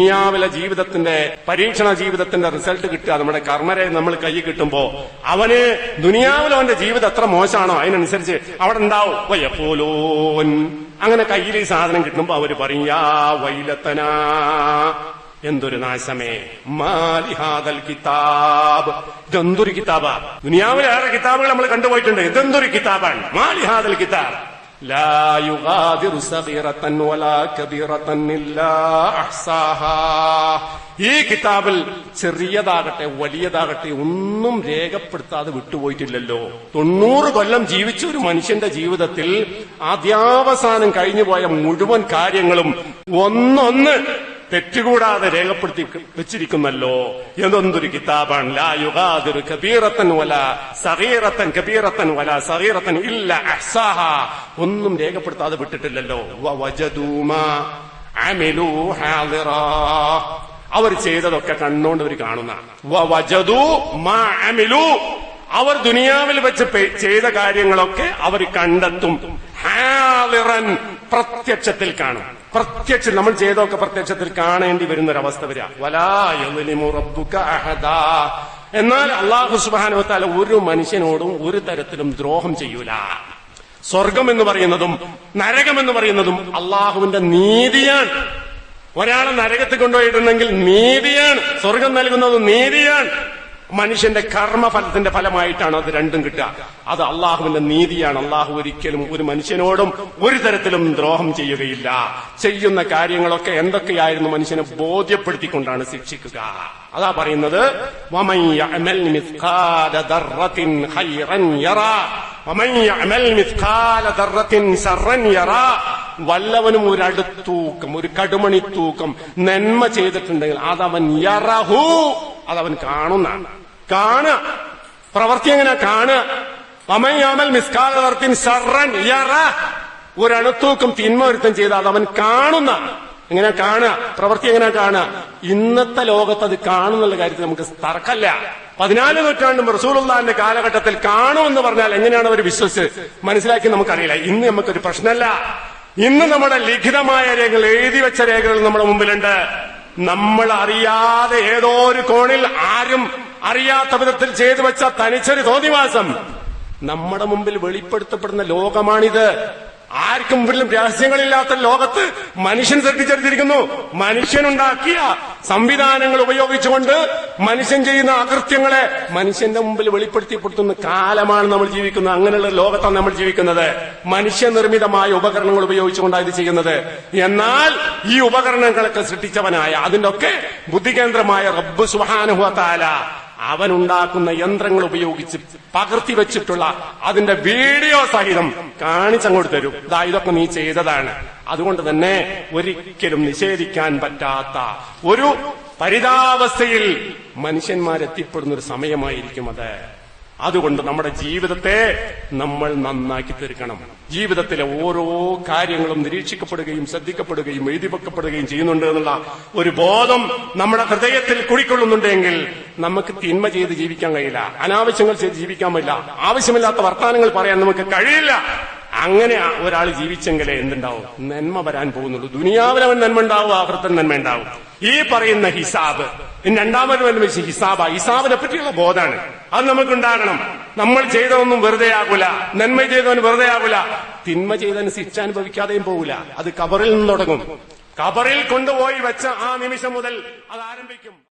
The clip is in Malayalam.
ദുനിയാവിലെ ജീവിതത്തിന്റെ പരീക്ഷണ ജീവിതത്തിന്റെ റിസൾട്ട് കിട്ടുക. നമ്മുടെ കർമ്മരെ നമ്മൾ കൈ കിട്ടുമ്പോ അവന് ദുനിയാവിൽ അവന്റെ ജീവിതം എത്ര മോശമാണോ അതിനനുസരിച്ച് അവിടെ ഉണ്ടാവും വയ്യപ്പോലോൻ അങ്ങനെ കയ്യിൽ ഈ സാധനം കിട്ടുമ്പോ അവർ പറയും വൈലത്തനാ എന്തൊരു നാശമേ. മാലിഹാദൽ കിതാബ്. ഇതെന്തൊരു കിതാബാ? ദുനിയാവിലേറെ കിതാബുകൾ നമ്മൾ കണ്ടുപോയിട്ടുണ്ട്. ഇതെന്തൊരു കിതാബാണ്? മാലിഹാദൽ കിതാബ്. لا يغادر صغيرة ولا كبيرة إلا أحصاها ഈ കിതാബിൽ ചെറിയതാകട്ടെ വലിയതാകട്ടെ ഒന്നും രേഖപ്പെടുത്താതെ വിട്ടുപോയിട്ടില്ലല്ലോ തൊണ്ണൂറ് കൊല്ലം ജീവിച്ച ഒരു മനുഷ്യന്റെ ജീവിതത്തിൽ ആദ്യാവസാനം കഴിഞ്ഞുപോയ മുഴുവൻ കാര്യങ്ങളും ഒന്നൊന്ന് തെറ്റുകൂടാതെ രേഖപ്പെടുത്തി വെച്ചിരിക്കുന്നല്ലോ എന്തൊന്നൊരു കിതാബാണ്. ലാ യുഗാദിറു കബീറത്തൻ വല സഹീറത്തൻ കബീറത്തൻ വല സഹീറത്തൻ ഇല്ല അഹ്സാഹ. ഒന്നും രേഖപ്പെടുത്താതെ വിട്ടിട്ടില്ലല്ലോ. ഹാദിറാ. അവർ ചെയ്തതൊക്കെ കണ്ണുകൊണ്ട് അവർ കാണുന്ന. അവർ ദുനിയാവിൽ വെച്ച് ചെയ്ത കാര്യങ്ങളൊക്കെ അവർ കണ്ടെത്തും. ഹാലിറൻ പ്രത്യക്ഷത്തിൽ കാണും. പ്രത്യക്ഷ നമ്മൾ ചെയ്തൊക്കെ പ്രത്യക്ഷത്തിൽ കാണേണ്ടി വരുന്ന ഒരു അവസ്ഥ വരിക എന്നാൽ അള്ളാഹു സുബാനുവത്താല ഒരു മനുഷ്യനോടും ഒരു തരത്തിലും ദ്രോഹം ചെയ്യൂല. സ്വർഗം എന്ന് പറയുന്നതും നരകം എന്ന് പറയുന്നതും അള്ളാഹുവിന്റെ നീതിയാണ്. ഒരാളെ നരകത്തിൽ കൊണ്ടുപോയിട്ടുണ്ടെങ്കിൽ നീതിയാണ്. സ്വർഗം നൽകുന്നത് നീതിയാണ്. മനുഷ്യന്റെ കർമ്മഫലത്തിന്റെ ഫലമായിട്ടാണ് അത് രണ്ടും കിട്ടുക. അത് അള്ളാഹുവിന്റെ നീതിയാണ്. അള്ളാഹു ഒരിക്കലും ഒരു മനുഷ്യനോടും ഒരു തരത്തിലും ദ്രോഹം ചെയ്യുകയില്ല. ചെയ്യുന്ന കാര്യങ്ങളൊക്കെ എന്തൊക്കെയായിരുന്നു മനുഷ്യനെ ബോധ്യപ്പെടുത്തിക്കൊണ്ടാണ് ശിക്ഷിക്കുക. അതാ പറയുന്നത് വല്ലവനും ഒരു അടുത്തൂക്കം ഒരു കടുമണി തൂക്കം നന്മ ചെയ്തിട്ടുണ്ടെങ്കിൽ അതവൻ യറഹു. അതവൻ കാണുന്നതാണ്. കാണുക. പ്രവർത്തി എങ്ങനെ കാണുക? അമയാമൽ മിസ്കാലവർത്തിൻ സർറൻ യറ. തിന്മ ഒരുത്തം ചെയ്ത അതവൻ കാണുന്ന എങ്ങനെ കാണുക? പ്രവൃത്തി എങ്ങനെ കാണുക? ഇന്നത്തെ ലോകത്ത് അത് കാണുന്നുള്ള കാര്യത്തിൽ നമുക്ക് തർക്കല്ല പതിനാല് നൂറ്റാണ്ടും റസൂലുള്ളാന്റെ കാലഘട്ടത്തിൽ കാണുമെന്ന് പറഞ്ഞാൽ എങ്ങനെയാണ് അവർ വിശ്വസിച്ച് മനസ്സിലാക്കി നമുക്കറിയില്ല. ഇന്ന് നമുക്കൊരു പ്രശ്നമല്ല. ഇന്ന് നമ്മുടെ ലിഖിതമായ രേഖകൾ എഴുതി വെച്ച രേഖകൾ നമ്മുടെ മുമ്പിലുണ്ട്. നമ്മൾ അറിയാതെ ഏതോ ഒരു കോണിൽ ആരും അറിയാത്ത വിധത്തിൽ ചെയ്തു വെച്ച തനിച്ചൊരു തോന്നിവാസം. നമ്മുടെ മുമ്പിൽ വെളിപ്പെടുത്തപ്പെടുന്ന ലോകമാണിത്. ആർക്കും മുമ്പിലും രഹസ്യങ്ങളില്ലാത്ത ലോകത്ത് മനുഷ്യൻ സൃഷ്ടിച്ചെടുത്തിരിക്കുന്നു. മനുഷ്യനുണ്ടാക്കിയ സംവിധാനങ്ങൾ ഉപയോഗിച്ചുകൊണ്ട് മനുഷ്യൻ ചെയ്യുന്ന അകൃത്യങ്ങളെ മനുഷ്യന്റെ മുമ്പിൽ വെളിപ്പെടുത്തിപ്പെടുത്തുന്ന കാലമാണ് നമ്മൾ ജീവിക്കുന്നത്. അങ്ങനെയുള്ള ലോകത്താണ് നമ്മൾ ജീവിക്കുന്നത്. മനുഷ്യനിർമ്മിതമായ ഉപകരണങ്ങൾ ഉപയോഗിച്ചുകൊണ്ടാണ് ഇത് ചെയ്യുന്നത്. എന്നാൽ ഈ ഉപകരണങ്ങളൊക്കെ സൃഷ്ടിച്ചവനായ അതിന്റെ ഒക്കെ ബുദ്ധികേന്ദ്രമായ റബ്ബ് സുഹാനുഭവത്താല അവൻ ഉണ്ടാക്കുന്ന യന്ത്രങ്ങൾ ഉപയോഗിച്ച് പകർത്തി വെച്ചിട്ടുള്ള അതിന്റെ വീഡിയോ സഹിതം കാണിച്ചങ്ങോട്ട് തരും. ഇതാ ഇതൊക്കെ നീ ചെയ്തതാണ്. അതുകൊണ്ട് തന്നെ ഒരിക്കലും നിഷേധിക്കാൻ പറ്റാത്ത ഒരു പരിതാവസ്ഥയിൽ മനുഷ്യന്മാരെത്തിപ്പെടുന്ന ഒരു സമയമായിരിക്കും അത്. അതുകൊണ്ട് നമ്മുടെ ജീവിതത്തെ നമ്മൾ നന്നാക്കി തീർക്കണം. ജീവിതത്തിലെ ഓരോ കാര്യങ്ങളും നിരീക്ഷിക്കപ്പെടുകയും ശ്രദ്ധിക്കപ്പെടുകയും എഴുതിവെക്കപ്പെടുകയും ചെയ്യുന്നുണ്ട് എന്നുള്ള ഒരു ബോധം നമ്മുടെ ഹൃദയത്തിൽ കുടിക്കൊള്ളുന്നുണ്ടെങ്കിൽ നമുക്ക് തിന്മ ചെയ്ത് ജീവിക്കാൻ കഴിയില്ല. അനാവശ്യങ്ങൾ ചെയ്ത് ജീവിക്കാൻ പറ്റില്ല. ആവശ്യമില്ലാത്ത വർത്തമാനങ്ങൾ പറയാൻ നമുക്ക് കഴിയില്ല. അങ്ങനെ ഒരാൾ ജീവിച്ചെങ്കിലേ എന്തുണ്ടാവും? നന്മ വരാൻ പോകുന്നുള്ളൂ. ദുനിയാവിൽ അവൻ നന്മ ഉണ്ടാവും ആഹൃത്തൻ നന്മ ഉണ്ടാവും. ഈ പറയുന്ന ഹിസാബ് രണ്ടാമത് വല്ല വെച്ച് ഹിസാബ. ഹിസാബിനെ പറ്റിയുള്ള ബോധാണ് അത് നമുക്ക് ഉണ്ടാകണം നമ്മൾ ചെയ്തതൊന്നും വെറുതെ ആകൂല. നന്മ ചെയ്തവൻ വെറുതെ ആകൂല. തിന്മ ചെയ്തവന് ശിക്ഷ അനുഭവിക്കാതെയും പോകൂല. അത് കബറിൽ നിന്ന് തുടങ്ങും. കബറിൽ കൊണ്ടുപോയി വെച്ച ആ നിമിഷം മുതൽ അത് ആരംഭിക്കും.